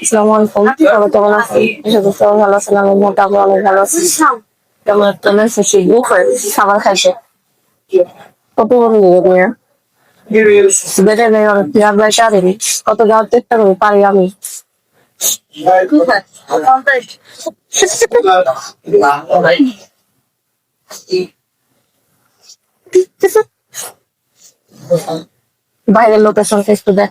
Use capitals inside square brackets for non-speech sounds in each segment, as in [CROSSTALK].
আসসালামু আলাইকুম। সবাই কেমন আছেন? আশা করি সবাই ভালো আছেন আমি মোটামুটি অনেক ভালো আছি। কেমন একটা মেসেজ বুফে খাবার খাইছে। কত বড় নিয়ে বেড়ে নেই অনেক পেঁয়াজ ভাই পারিনি কত যাওয়ার চেষ্টা করি পারি আমি। বাইরের লোকেশন একটু দেখ।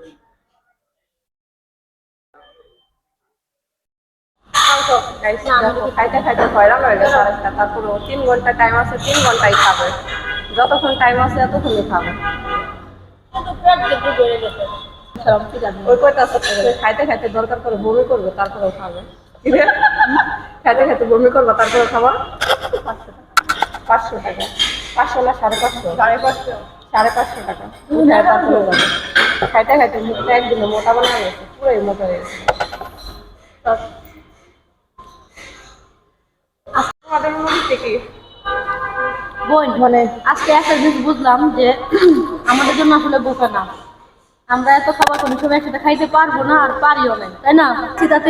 খাইতে খাইতে হয়রান হয়ে গেছে তারপরে তিন ঘণ্টা টাইম আছে তিন ঘন্টাই খাবে। যতক্ষণ টাইম আছে ততক্ষণই খাবে। ওই কয়টা খাইতে খাইতে দরকার করে বমি করবে তারপরেও খাবে। খাইতে খাইতে বমি করবে তারপরে খাবার পাঁচশো টাকা। পাঁচশো না সাড়ে পাঁচশো? সাড়ে পাঁচশো। সাড়ে পাঁচশো টাকা। খাইতে খাইতে মুখটা একদিনে মোটা বানা গেছে পুরোই মোটা হয়ে গেছে। মুড়িতে মানে আজকে একটা জিনিস বুঝলাম যে [CLEARS THROAT] আমাদের জন্য আসলে বোকা না। আমরা এত খাবার কোনো সময় একসাথে খাইতে পারব না আর পারিও না তাই না?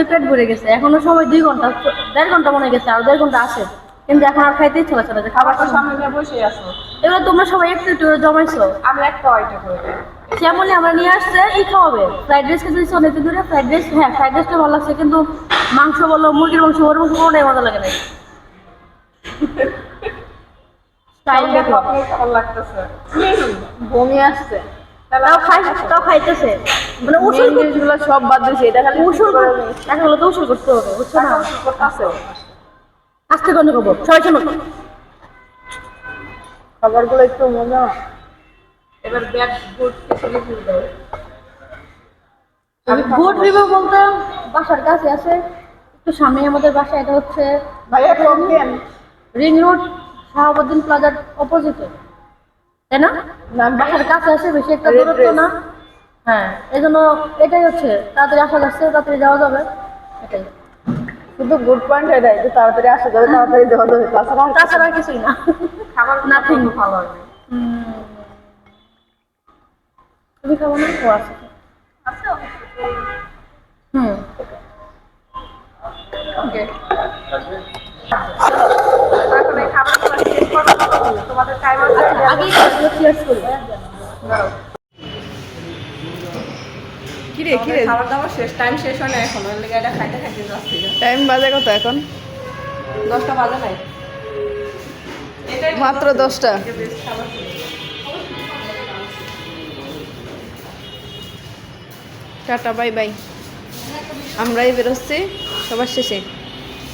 পেট ভরে গেছে। এখনও সময় দুই ঘণ্টা দেড় ঘণ্টা মনে গেছে আর দেড় ঘণ্টা আছে। কিন্তু এখন আর খাইতে ইচ্ছে করছে না খাবার তো সামনে নিয়ে বসে আছো। এবার তোমরা সবাই একটু একটু জমাইছো? আমি একটা ওইটা করে আমরা নিয়ে আসছে এই খাওয়াবে। ফ্রাইড রাইস খেতে দিচ্ছি অনেক দূরে ফ্রাইড রাইস। হ্যাঁ ফ্রাইড রাইসটা ভালো লাগছে কিন্তু মাংস বলো মুরগির মাংস ওর মাংস কোনোটাই মজা লাগে না। স্টাইল দেখো। কেমন লাগতেছে। বমি আসছে। তাও খাই তাও খাইতেছে। মানে উসুল জিনিসগুলো সব বাদ দিয়েছি এটা খালি উসুল এখন হলো তো উসুল করতে হবে বুঝছ না? করতেছে আস্তে করে খবর সবাই শোনো। খাবারগুলো একটু মজা। এবার ব্যাড গুড কিছু লিখে দাও। গুড রিভিউ বলতে বাসার কাছে আছে। একটু সামনে আমাদের বাসা এটা হচ্ছে। ভাইয়া রিং রোড শাহাবুদ্দিন প্লাজার অপোজিটে তাই না? না বাসার কাছে আছে বেশি একটা দূরত্ব না। হ্যাঁ এই জন্য এটাই হচ্ছে তাড়াতাড়ি আসা যাচ্ছে তাড়াতাড়ি যাওয়া যাবে। এটাই। শুধু গুড পয়েন্ট এটাই যে তাড়াতাড়ি আসা যাবে তাড়াতাড়ি দেওয়া যাবে তাছাড়া আর তাছাড়া কিছুই না। খাবার [LAUGHS] Nothing. ভালো হবে তুমি খাব না? ও আছে। হুম। ওকে এখন এই খাবারগুলো শেষ করো তোমাদের টাইম আছে আগে চেয়ার্স করি কিরে? কিরে খাবার দাবার শেষ টাইম শেষ হয় না এখন ওই লেগে এটা খাইতে খাইতে যাচ্ছি টাইম বাজে কত এখন? দশটা বাজে নাই। মাত্র দশটা। Tata bye bye. আমরাই বেরোচ্ছি সবার শেষে।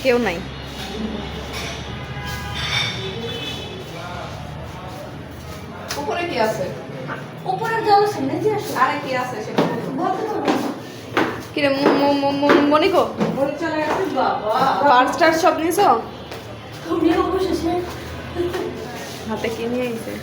কেউ নাই। উপরে কি আছে? উপরে যাও যে আসো আরে কি আছে সেটা বলো। কিরে মনিকো বলি চলে গেছে বাবা। পার্স স্টার সব নিছো? তুমি অবশেষে হাতে কি নিয়ে আইছে?